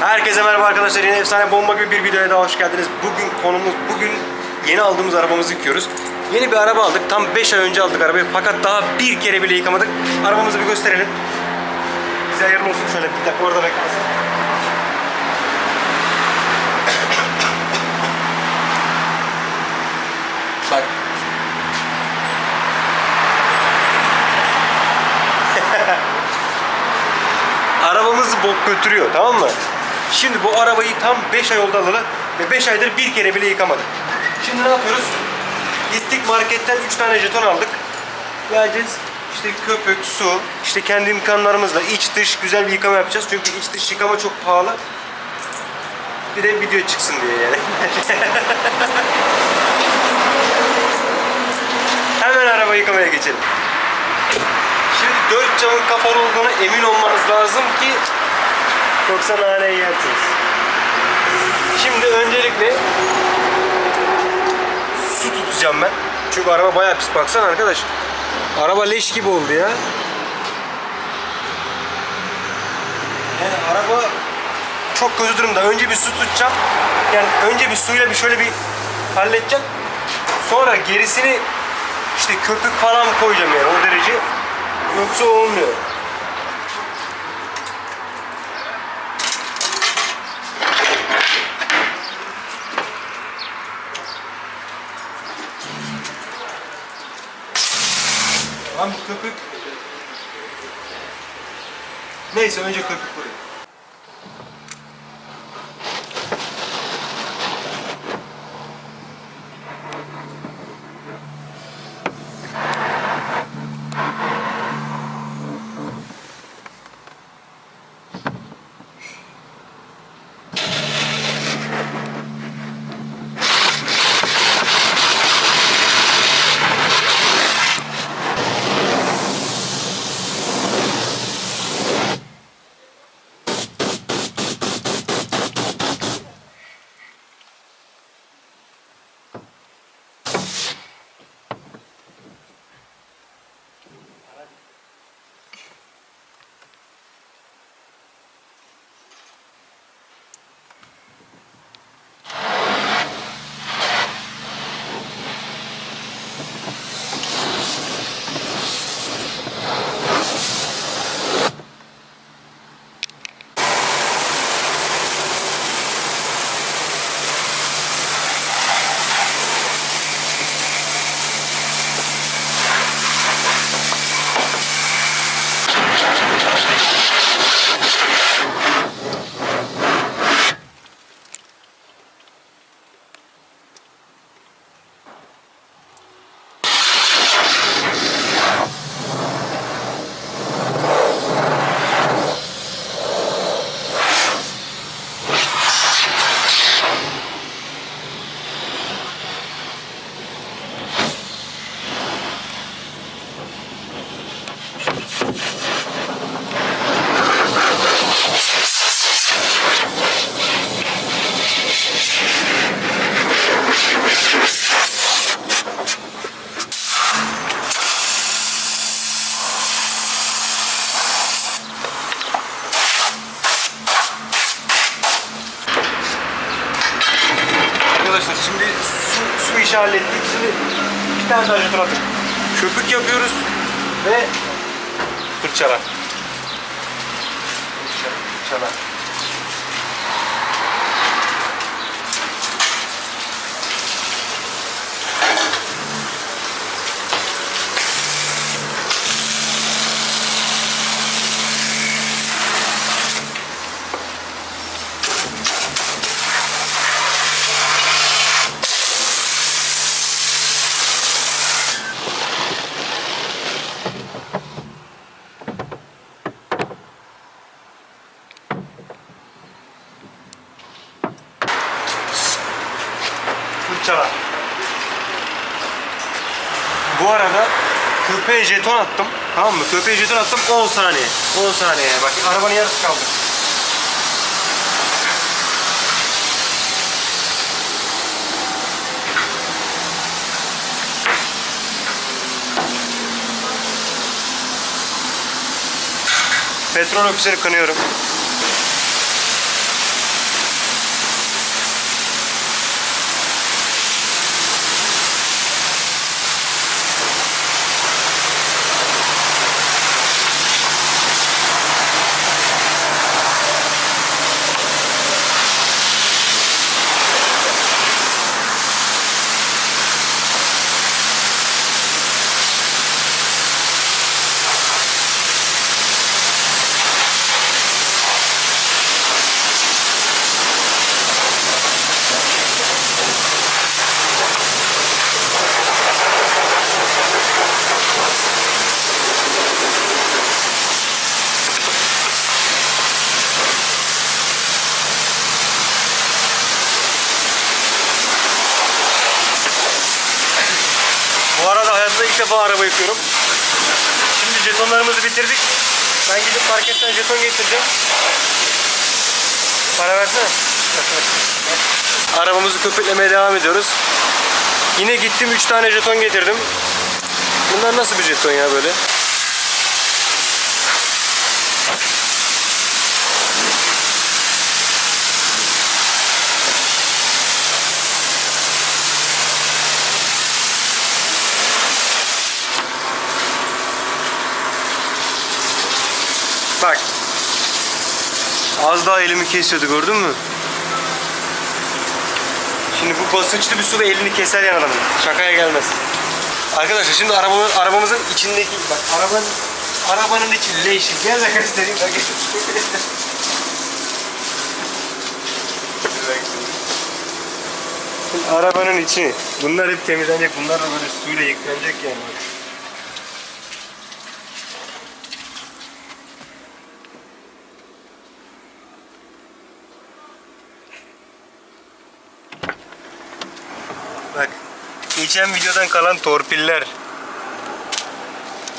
Herkese merhaba arkadaşlar. Yine efsane bomba gibi bir videoya daha hoş geldiniz. Bugün konumuz bugün yeni aldığımız arabamızı yıkıyoruz. Yeni bir araba aldık. Tam 5 ay önce aldık arabayı fakat daha bir kere bile yıkamadık. Arabamızı bir gösterelim. Bize hayırlı olsun şöyle bir dakika orada beklesin. Bak. Arabamızı bok götürüyor tamam mı? Şimdi bu arabayı tam 5 ay oldu alalı ve 5 aydır bir kere bile yıkamadık. Şimdi ne yapıyoruz? Gittik marketten 3 tane jeton aldık. Geleceğiz işte köpük, su, işte kendi imkanlarımızla iç dış güzel bir yıkama yapacağız. Çünkü iç dış yıkama çok pahalı. Bir de video çıksın diye yani. Hemen araba yıkamaya geçelim. Şimdi dört camın kapalı olduğuna emin olmanız lazım ki yoksa naneyi yersiniz. Şimdi öncelikle su tutacağım ben. Çünkü araba bayağı pis baksana arkadaş. Araba leş gibi oldu ya. Yani araba çok kötü durumda. Önce bir su tutacağım. Yani önce bir suyla bir şöyle bir halledeceğim. Sonra gerisini işte köpük falan koyacağım yani o derece. Yoksa olmuyor. Lan bu köpük. Neyse önce köpük koyayım. Arkadaşlar şimdi su, su işi. Şimdi bir tane daha jeton attık. Köpük yapıyoruz ve fırçalar. Fırça, fırçalar. fırçalar. Bu arada köpeğe jeton attım. Tamam mı? Köpeğe jeton attım 10 saniye. 10 saniye. Bak arabanın yarısı kaldı. Petrol ofisini kınıyorum. Defa araba yıkıyorum. Şimdi jetonlarımızı bitirdik. Ben gidip marketten jeton getireceğim. Para versene. Arabamızı köpüklemeye devam ediyoruz. Yine gittim 3 tane jeton getirdim. Bunlar nasıl bir jeton ya böyle? Bak. Az daha elimi kesiyordu gördün mü? Şimdi bu basınçlı bir su elini keser yan adamın. Şakaya gelmez. Arkadaşlar şimdi arabamın, arabamızın içindeki bak arabanın arabanın içi leş. Gel de göstereyim. Bak. Arabanın içi. Bunlar hep temizlenecek. Bunlar da böyle suyla yıkanacak yani. Bak. Geçen videodan kalan torpiller.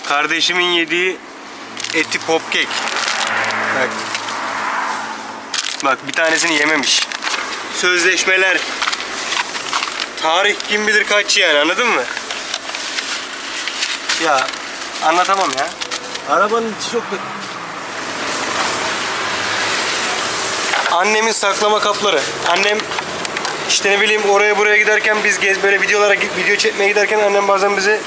Kardeşimin yediği eti popkek. Bak. Bak bir tanesini yememiş. Sözleşmeler. Tarih kim bilir kaç yani anladın mı? Ya anlatamam ya. Arabanın içi çok Annemin saklama kapları. Annem işte ne bileyim oraya buraya giderken biz gez böyle videolara video çekmeye giderken annem bazen bize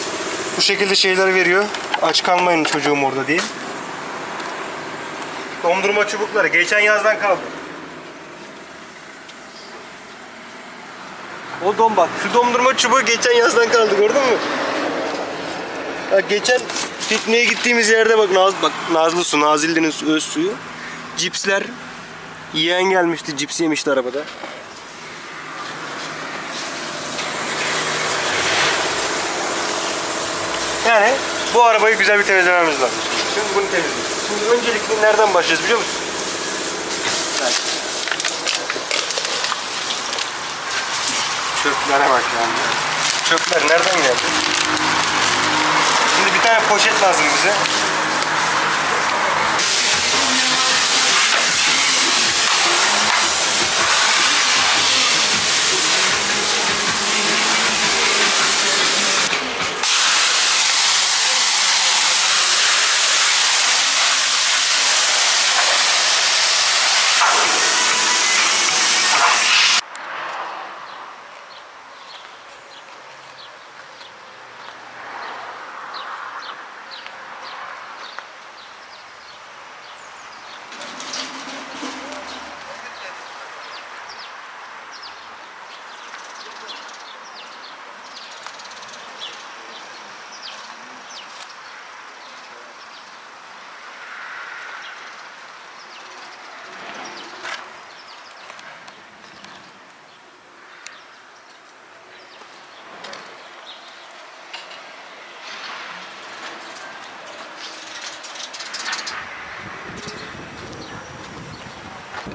bu şekilde şeyler veriyor. Aç kalmayın çocuğum orada diye. Dondurma çubukları geçen yazdan kaldı. O don bak şu dondurma çubuğu geçen yazdan kaldı gördün mü? Bak geçen pikniğe gittiğimiz yerde bak Naz bak Nazlı su, Nazilli'nin öz suyu. Cipsler Yeğen gelmişti, cips yemişti arabada. Yani bu arabayı güzel bir temizlememiz lazım. Şimdi bunu temizleyelim. Şimdi öncelikle nereden başlayacağız biliyor musun? Çöplere bak yani. Çöpler nereden geldi? Şimdi bir tane poşet lazım bize.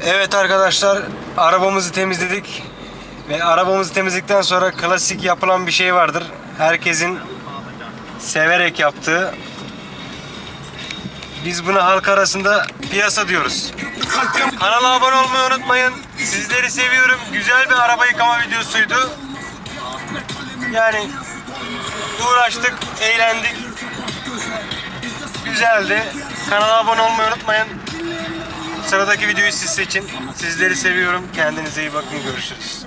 Evet arkadaşlar arabamızı temizledik ve arabamızı temizledikten sonra klasik yapılan bir şey vardır. Herkesin severek yaptığı. Biz buna halk arasında piyasa diyoruz. Kanala abone olmayı unutmayın. Sizleri seviyorum. Güzel bir araba yıkama videosuydu. Yani uğraştık, eğlendik. Güzeldi. Kanala abone olmayı unutmayın. Sıradaki videoyu siz seçin. Sizleri seviyorum. Kendinize iyi bakın. Görüşürüz.